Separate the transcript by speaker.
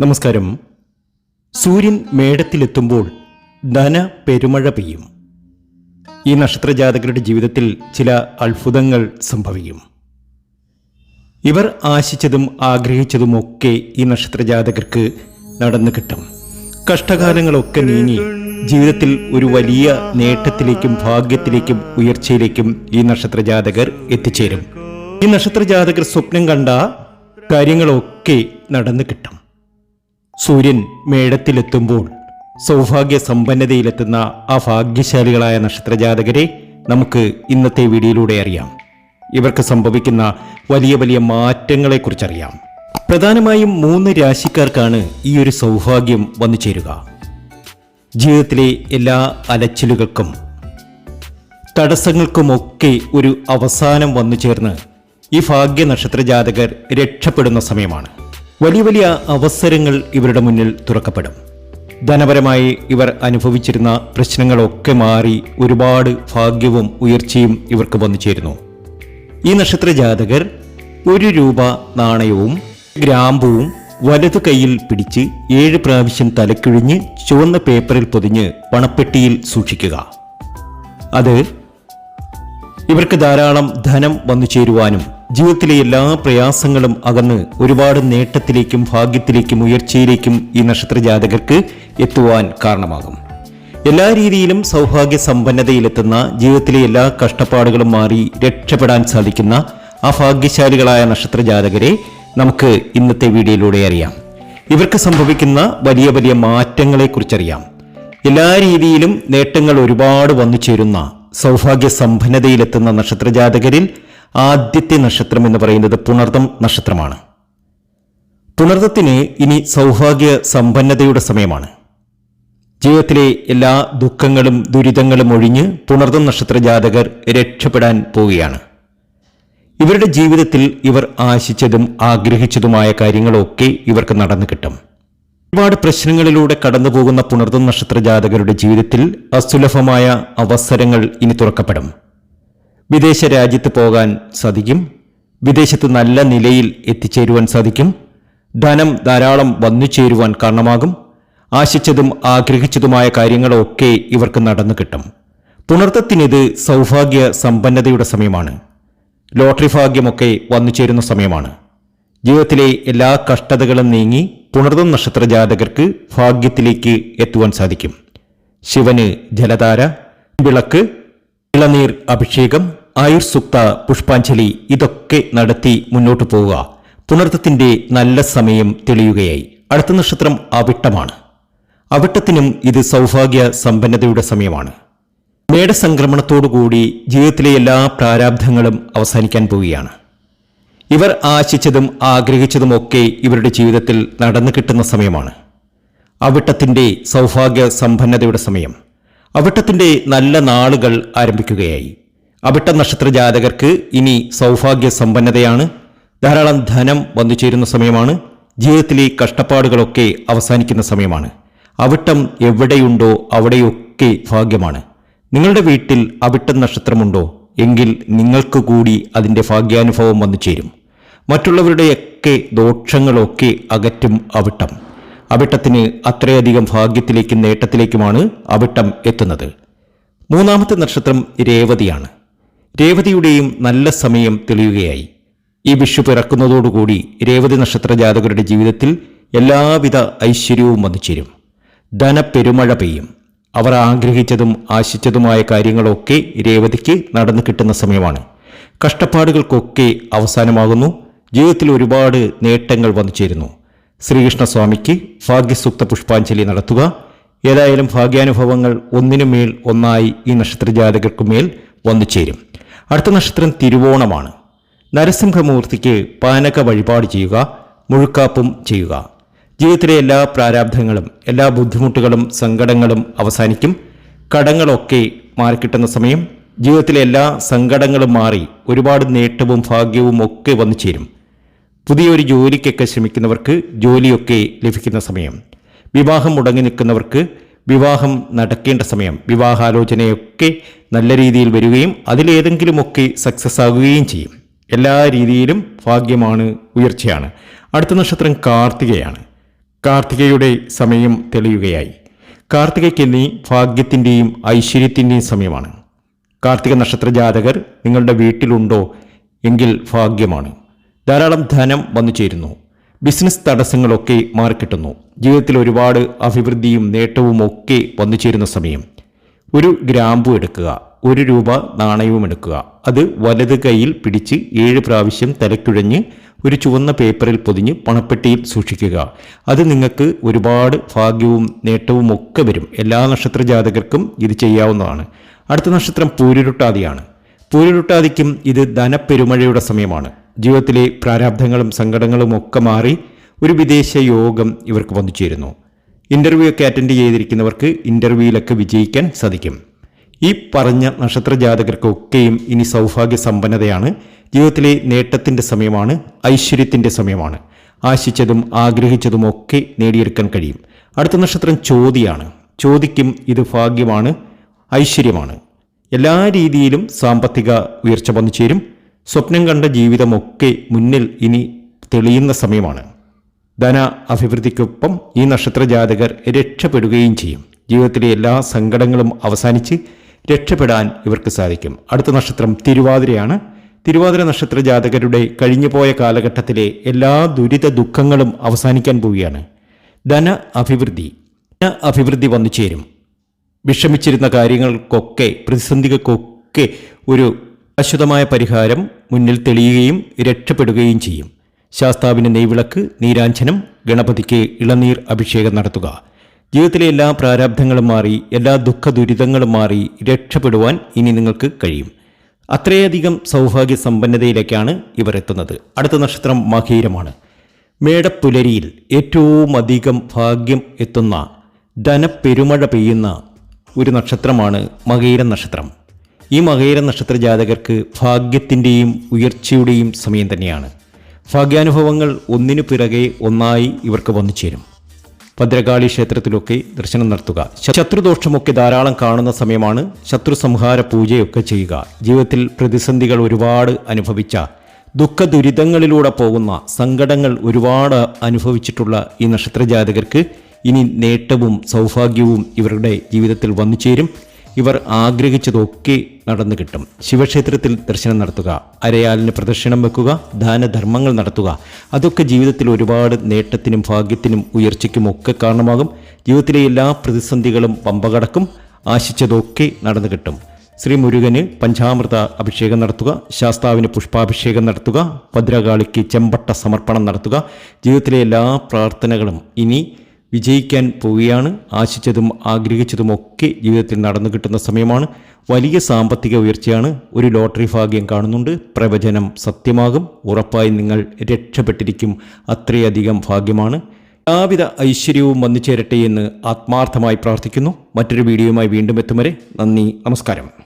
Speaker 1: നമസ്കാരം. സൂര്യൻ മേടത്തിലെത്തുമ്പോൾ ധന പെരുമഴ പെയ്യും. ഈ നക്ഷത്രജാതകരുടെ ജീവിതത്തിൽ ചില അത്ഭുതങ്ങൾ സംഭവിക്കും. ഇവർ ആശിച്ചതും ആഗ്രഹിച്ചതുമൊക്കെ ഈ നക്ഷത്രജാതകർക്ക് നടന്നു കിട്ടും. കഷ്ടകാലങ്ങളൊക്കെ നീങ്ങി ജീവിതത്തിൽ ഒരു വലിയ നേട്ടത്തിലേക്കും ഭാഗ്യത്തിലേക്കും ഉയർച്ചയിലേക്കും ഈ നക്ഷത്രജാതകർ എത്തിച്ചേരും. ഈ നക്ഷത്രജാതകർ സ്വപ്നം കണ്ട കാര്യങ്ങളൊക്കെ നടന്നു കിട്ടും. സൂര്യൻ മേടത്തിലെത്തുമ്പോൾ സൗഭാഗ്യ സമ്പന്നതയിലെത്തുന്ന ആ ഭാഗ്യശാലികളായ നക്ഷത്രജാതകരെ നമുക്ക് ഇന്നത്തെ വീഡിയോയിലൂടെ അറിയാം. ഇവർക്ക് സംഭവിക്കുന്ന വലിയ വലിയ മാറ്റങ്ങളെക്കുറിച്ചറിയാം. പ്രധാനമായും മൂന്ന് രാശിക്കാർക്കാണ് ഈ ഒരു സൗഭാഗ്യം വന്നു ചേരുക. ജീവിതത്തിലെ എല്ലാ അലച്ചിലുകൾക്കും തടസ്സങ്ങൾക്കുമൊക്കെ ഒരു അവസാനം വന്നു ചേർന്ന് ഈ ഭാഗ്യ നക്ഷത്ര ജാതകർ രക്ഷപ്പെടുന്ന സമയമാണ്. വലിയ വലിയ അവസരങ്ങൾ ഇവരുടെ മുന്നിൽ തുറക്കപ്പെടും. ധനപരമായി ഇവർ അനുഭവിച്ചിരുന്ന പ്രശ്നങ്ങളൊക്കെ മാറി ഒരുപാട് ഭാഗ്യവും ഉയർച്ചയും ഇവർക്ക് വന്നു ചേരുന്നു. ഈ നക്ഷത്ര ജാതകർ ഒരു രൂപ നാണയവും ഗ്രാമ്പുവും വലതു കൈയിൽ പിടിച്ച് ഏഴ് പ്രാവശ്യം തലക്കിഴിഞ്ഞ് ചുവന്ന പേപ്പറിൽ പൊതിഞ്ഞ് പണപ്പെട്ടിയിൽ സൂക്ഷിക്കുക. അത് ഇവർക്ക് ധാരാളം ധനം വന്നു ചേരുവാനും ജീവിതത്തിലെ എല്ലാ പ്രയാസങ്ങളും അകന്ന് ഒരുപാട് നേട്ടത്തിലേക്കും ഭാഗ്യത്തിലേക്കും ഉയർച്ചയിലേക്കും ഈ നക്ഷത്ര ജാതകർക്ക് എത്തുവാൻ കാരണമാകും. എല്ലാ രീതിയിലും സൗഭാഗ്യ സമ്പന്നതയിലെത്തുന്ന ജീവിതത്തിലെ എല്ലാ കഷ്ടപ്പാടുകളും മാറി രക്ഷപ്പെടാൻ സാധിക്കുന്ന ആ ഭാഗ്യശാലികളായ നക്ഷത്ര ജാതകരെ നമുക്ക് ഇന്നത്തെ വീഡിയോയിലൂടെ അറിയാം. ഇവർക്ക് സംഭവിക്കുന്ന വലിയ വലിയ മാറ്റങ്ങളെക്കുറിച്ചറിയാം. എല്ലാ രീതിയിലും നേട്ടങ്ങൾ ഒരുപാട് വന്നു ചേരുന്ന സൗഭാഗ്യ സമ്പന്നതയിലെത്തുന്ന നക്ഷത്രജാതകരിൽ ആദ്യത്തെ നക്ഷത്രം എന്ന് പറയുന്നത് പുണർദം നക്ഷത്രമാണ്. പുണർദത്തിന് ഇനി സൗഭാഗ്യ സമ്പന്നതയുടെ സമയമാണ്. ജീവിതത്തിലെ എല്ലാ ദുഃഖങ്ങളും ദുരിതങ്ങളും ഒഴിഞ്ഞ് നക്ഷത്ര ജാതകർ രക്ഷപ്പെടാൻ പോവുകയാണ്. ഇവരുടെ ജീവിതത്തിൽ ഇവർ ആശിച്ചതും ആഗ്രഹിച്ചതുമായ കാര്യങ്ങളൊക്കെ ഇവർക്ക് നടന്നു കിട്ടും. ഒരുപാട് പ്രശ്നങ്ങളിലൂടെ കടന്നു പോകുന്ന പുണർദം നക്ഷത്ര ജാതകരുടെ ജീവിതത്തിൽ അസുലഭമായ അവസരങ്ങൾ ഇനി തുറക്കപ്പെടും. വിദേശ രാജ്യത്ത് പോകാൻ സാധിക്കും. വിദേശത്ത് നല്ല നിലയിൽ എത്തിച്ചേരുവാൻ സാധിക്കും. ധനം ധാരാളം വന്നു ചേരുവാൻ കാരണമാകും. ആശിച്ചതും ആഗ്രഹിച്ചതുമായ കാര്യങ്ങളൊക്കെ ഇവർക്ക് നടന്നു കിട്ടും. പുണർത്തത്തിനിത് സൗഭാഗ്യ സമ്പന്നതയുടെ സമയമാണ്. ലോട്ടറി ഭാഗ്യമൊക്കെ വന്നു ചേരുന്ന സമയമാണ്. ജീവിതത്തിലെ എല്ലാ കഷ്ടതകളും നീങ്ങി പുണർതം നക്ഷത്ര ജാതകർക്ക് ഭാഗ്യത്തിലേക്ക് എത്തുവാൻ സാധിക്കും. ശിവന് ജലധാര വിളക്ക് ഇളനീർ അഭിഷേകം ആയുർസുക്ത പുഷ്പാഞ്ജലി ഇതൊക്കെ നടത്തി മുന്നോട്ടു പോവുക. പുണർത്തത്തിന്റെ നല്ല സമയം തെളിയുകയായി. അടുത്ത നക്ഷത്രം അവിട്ടമാണ്. അവിട്ടത്തിനും ഇത് സൗഭാഗ്യ സമ്പന്നതയുടെ സമയമാണ്. മേടസംക്രമണത്തോടുകൂടി ജീവിതത്തിലെ എല്ലാ പ്രാരാബ്ധങ്ങളും അവസാനിക്കാൻ പോവുകയാണ്. ഇവർ ആശിച്ചതും ആഗ്രഹിച്ചതുമൊക്കെ ഇവരുടെ ജീവിതത്തിൽ നടന്നു കിട്ടുന്ന സമയമാണ്. അവിട്ടത്തിന്റെ സൗഭാഗ്യ സമ്പന്നതയുടെ സമയം. അവിട്ടത്തിന്റെ നല്ല നാളുകൾ ആരംഭിക്കുകയായി. അവിട്ട നക്ഷത്ര ജാതകർക്ക് ഇനി സൗഭാഗ്യ സമ്പന്നതയാണ് ധാരാളം ധനം വന്നു ചേരുന്ന സമയമാണ്. ജീവിതത്തിലെ കഷ്ടപ്പാടുകളൊക്കെ അവസാനിക്കുന്ന സമയമാണ്. അവിട്ടം എവിടെയുണ്ടോ അവിടെയൊക്കെ ഭാഗ്യമാണ്. നിങ്ങളുടെ വീട്ടിൽ അവിട്ടം നക്ഷത്രമുണ്ടോ എങ്കിൽ നിങ്ങൾക്ക് കൂടി അതിന്റെ ഭാഗ്യാനുഭവം വന്നു ചേരും മറ്റുള്ളവരുടെയൊക്കെ ദോഷങ്ങളൊക്കെ അകറ്റും അവിട്ടം. അവിട്ടത്തിന് അത്രയധികം ഭാഗ്യത്തിലേക്കും നേട്ടത്തിലേക്കുമാണ് അവിട്ടം എത്തുന്നത്. മൂന്നാമത്തെ നക്ഷത്രം രേവതിയാണ്. രേവതിയുടെയും നല്ല സമയം തെളിയുകയായി. ഈ വിഷു പിറക്കുന്നതോടുകൂടി രേവതി നക്ഷത്ര ജാതകരുടെ ജീവിതത്തിൽ എല്ലാവിധ ഐശ്വര്യവും വന്നു ചേരും. ധനപ്പെരുമഴ പെയ്യും. അവർ ആഗ്രഹിച്ചതും ആശിച്ചതുമായ കാര്യങ്ങളൊക്കെ രേവതിക്ക് നടന്നു കിട്ടുന്ന സമയമാണ്. കഷ്ടപ്പാടുകൾക്കൊക്കെ അവസാനമാകുന്നു. ജീവിതത്തിൽ ഒരുപാട് നേട്ടങ്ങൾ വന്നു ചേരുന്നു. ശ്രീകൃഷ്ണസ്വാമിക്ക് ഭാഗ്യസൂക്ത പുഷ്പാഞ്ജലി നടത്തുക. ഏതായാലും ഭാഗ്യാനുഭവങ്ങൾ ഒന്നിനുമേൽ ഒന്നായി ഈ നക്ഷത്രജാതകർക്കുമേൽ വന്നു ചേരും. അടുത്ത നക്ഷത്രം തിരുവോണമാണ്. നരസിംഹമൂർത്തിക്ക് പാനക വഴിപാട് ചെയ്യുക മുഴുക്കാപ്പും ചെയ്യുക. ജീവിതത്തിലെ എല്ലാ പ്രാരാബ്ധങ്ങളും എല്ലാ ബുദ്ധിമുട്ടുകളും സങ്കടങ്ങളും അവസാനിക്കും. കടങ്ങളൊക്കെ മാറിക്കിട്ടുന്ന സമയം ജീവിതത്തിലെ എല്ലാ സങ്കടങ്ങളും മാറി ഒരുപാട് നേട്ടവും ഭാഗ്യവും ഒക്കെ വന്നു ചേരും. പുതിയൊരു ജോലിക്കൊക്കെ ശ്രമിക്കുന്നവർക്ക് ജോലിയൊക്കെ ലഭിക്കുന്ന സമയം. വിവാഹം മുടങ്ങി നിൽക്കുന്നവർക്ക് വിവാഹം നടക്കേണ്ട സമയം വിവാഹാലോചനയൊക്കെ നല്ല രീതിയിൽ വരികയും അതിലേതെങ്കിലുമൊക്കെ സക്സസ് ആകുകയും ചെയ്യും. എല്ലാ രീതിയിലും ഭാഗ്യമാണ് ഉയർച്ചയാണ്. അടുത്ത നക്ഷത്രം കാർത്തികയാണ്. കാർത്തികയുടെ സമയം തെളിയുകയായി. കാർത്തികയ്ക്ക് ഭാഗ്യത്തിന്റെയും ഐശ്വര്യത്തിന്റെയും സമയമാണ്. കാർത്തിക നക്ഷത്ര ജാതകർ നിങ്ങളുടെ വീട്ടിലുണ്ടോ? എങ്കിൽ ഭാഗ്യമാണ്. ധാരാളം ധനം വന്നു ചേരുന്നു. ബിസിനസ് തടസ്സങ്ങളൊക്കെ മാറിക്കിട്ടുന്നു. ജീവിതത്തിൽ ഒരുപാട് അഭിവൃദ്ധിയും നേട്ടവും ഒക്കെ വന്നു ചേരുന്ന സമയം. ഒരു ഗ്രാമ്പു എടുക്കുക ഒരു രൂപ നാണയവും എടുക്കുക. അത് വലത് കൈയിൽ പിടിച്ച് ഏഴ് പ്രാവശ്യം തലക്കുഴഞ്ഞ് ഒരു ചുവന്ന പേപ്പറിൽ പൊതിഞ്ഞ് പണപ്പെട്ടിയിൽ സൂക്ഷിക്കുക. അത് നിങ്ങൾക്ക് ഒരുപാട് ഭാഗ്യവും നേട്ടവും ഒക്കെ വരും. എല്ലാ നക്ഷത്ര ജാതകർക്കും ഇത് ചെയ്യാവുന്നതാണ്. അടുത്ത നക്ഷത്രം പൂരുരുട്ടാതിയാണ്. പൂരുരുട്ടാതിക്കും ഇത് ധനപ്പെരുമഴയുടെ സമയമാണ്. ജീവിതത്തിലെ പ്രാരാബ്ധങ്ങളും സങ്കടങ്ങളും ഒക്കെ മാറി ഒരു വിദേശ യോഗം ഇവർക്ക് വന്നു ചേരുന്നു. ഇന്റർവ്യൂ ഒക്കെ അറ്റൻഡ് ചെയ്തിരിക്കുന്നവർക്ക് ഇന്റർവ്യൂവിലൊക്കെ വിജയിക്കാൻ സാധിക്കും. ഈ പറഞ്ഞ നക്ഷത്ര ജാതകർക്കൊക്കെയും ഇനി സൗഭാഗ്യ സമ്പന്നതയാണ് ജീവിതത്തിലെ നേട്ടത്തിന്റെ സമയമാണ് ഐശ്വര്യത്തിന്റെ സമയമാണ്. ആശിച്ചതും ആഗ്രഹിച്ചതും ഒക്കെ നേടിയെടുക്കാൻ കഴിയും. അടുത്ത നക്ഷത്രം ചോതിയാണ്. ചോദിക്കും ഇത് ഭാഗ്യമാണ് ഐശ്വര്യമാണ്. എല്ലാ രീതിയിലും സാമ്പത്തിക ഉയർച്ച വന്നു ചേരും. സ്വപ്നം കണ്ട ജീവിതമൊക്കെ മുന്നിൽ ഇനി തെളിയുന്ന സമയമാണ്. ധന അഭിവൃദ്ധിക്കൊപ്പം ഈ നക്ഷത്ര ജാതകർ രക്ഷപ്പെടുകയും ചെയ്യും. ജീവിതത്തിലെ എല്ലാ സങ്കടങ്ങളും അവസാനിച്ച് രക്ഷപ്പെടാൻ ഇവർക്ക് സാധിക്കും. അടുത്ത നക്ഷത്രം തിരുവാതിരയാണ്. തിരുവാതിര നക്ഷത്ര ജാതകരുടെ കഴിഞ്ഞുപോയ കാലഘട്ടത്തിലെ എല്ലാ ദുരിത ദുഃഖങ്ങളും അവസാനിക്കാൻ പോവുകയാണ്. ധന അഭിവൃദ്ധി. ധന അഭിവൃദ്ധി വന്നു ചേരും വിഷമിച്ചിരുന്ന കാര്യങ്ങൾക്കൊക്കെ പ്രതിസന്ധികൾക്കൊക്കെ ഒരു ശാശ്വതമായ പരിഹാരം മുന്നിൽ തെളിയുകയും രക്ഷപ്പെടുകയും ചെയ്യും. ശാസ്താവിന് നെയ്വിളക്ക് നീരാഞ്ജനം ഗണപതിക്ക് ഇളനീർ അഭിഷേകം നടത്തുക. ജീവിതത്തിലെ എല്ലാ പ്രാരാബ്ധങ്ങളും മാറി എല്ലാ ദുഃഖ ദുരിതങ്ങളും മാറി രക്ഷപ്പെടുവാൻ ഇനി നിങ്ങൾക്ക് കഴിയും. അത്രയധികം സൗഭാഗ്യ സമ്പന്നതയിലേക്കാണ് ഇവർ എത്തുന്നത്. അടുത്ത നക്ഷത്രം മഹീരമാണ്. മേടപ്പുലരിയിൽ ഏറ്റവും അധികം ഭാഗ്യം എത്തുന്ന ധനപ്പെരുമഴ പെയ്യുന്ന ഒരു നക്ഷത്രമാണ് മകീര നക്ഷത്രം ഈ മകീര നക്ഷത്ര ജാതകർക്ക് ഭാഗ്യത്തിന്റെയും ഉയർച്ചയുടെയും സമയം തന്നെയാണ്. ഭാഗ്യാനുഭവങ്ങൾ ഒന്നിനു പിറകെ ഒന്നായി ഇവർക്ക് വന്നു ചേരും. ഭദ്രകാളി ക്ഷേത്രത്തിലൊക്കെ ദർശനം നടത്തുക. ശത്രുദോഷമൊക്കെ ധാരാളം കാണുന്ന സമയമാണ് ശത്രു സംഹാര പൂജയൊക്കെ ചെയ്യുക. ജീവിതത്തിൽ പ്രതിസന്ധികൾ ഒരുപാട് അനുഭവിച്ച ദുഃഖ ദുരിതങ്ങളിലൂടെ പോകുന്ന സങ്കടങ്ങൾ ഒരുപാട് അനുഭവിച്ചിട്ടുള്ള ഈ നക്ഷത്ര ജാതകർക്ക് ഇനി നേട്ടവും സൗഭാഗ്യവും ഇവരുടെ ജീവിതത്തിൽ വന്നു ചേരും. ഇവർ ആഗ്രഹിച്ചതൊക്കെ നടന്നു കിട്ടും. ശിവക്ഷേത്രത്തിൽ ദർശനം നടത്തുക അരയാലിന് പ്രദക്ഷിണം വെക്കുക ദാനധർമ്മങ്ങൾ നടത്തുക അതൊക്കെ ജീവിതത്തിൽ ഒരുപാട് നേട്ടത്തിനും ഭാഗ്യത്തിനും ഉയർച്ചയ്ക്കും ഒക്കെ കാരണമാകും. ജീവിതത്തിലെ എല്ലാ പ്രതിസന്ധികളും പമ്പകടക്കും ആശിച്ചതൊക്കെ നടന്നു കിട്ടും. ശ്രീ മുരുകന് പഞ്ചാമൃത അഭിഷേകം നടത്തുക ശാസ്താവിന് പുഷ്പാഭിഷേകം നടത്തുക ഭദ്രകാളിക്ക് ചെമ്പട്ട സമർപ്പണം നടത്തുക ജീവിതത്തിലെ എല്ലാ പ്രാർത്ഥനകളും ഇനി വിജയിക്കാൻ പോവുകയാണ്. ആശിച്ചതും ആഗ്രഹിച്ചതുമൊക്കെ ജീവിതത്തിൽ നടന്നു കിട്ടുന്ന സമയമാണ്. വലിയ സാമ്പത്തിക ഉയർച്ചയാണ് ഒരു ലോട്ടറി ഭാഗ്യം കാണുന്നുണ്ട്. പ്രവചനം സത്യമാകും. ഉറപ്പായി നിങ്ങൾ രക്ഷപ്പെട്ടിരിക്കും. അത്രയധികം ഭാഗ്യമാണ്. എല്ലാവിധ ഐശ്വര്യവും വന്നു ചേരട്ടെ എന്ന് ആത്മാർത്ഥമായി പ്രാർത്ഥിക്കുന്നു. മറ്റൊരു വീഡിയോയുമായി വീണ്ടും എത്തും വരെ നന്ദി നമസ്കാരം.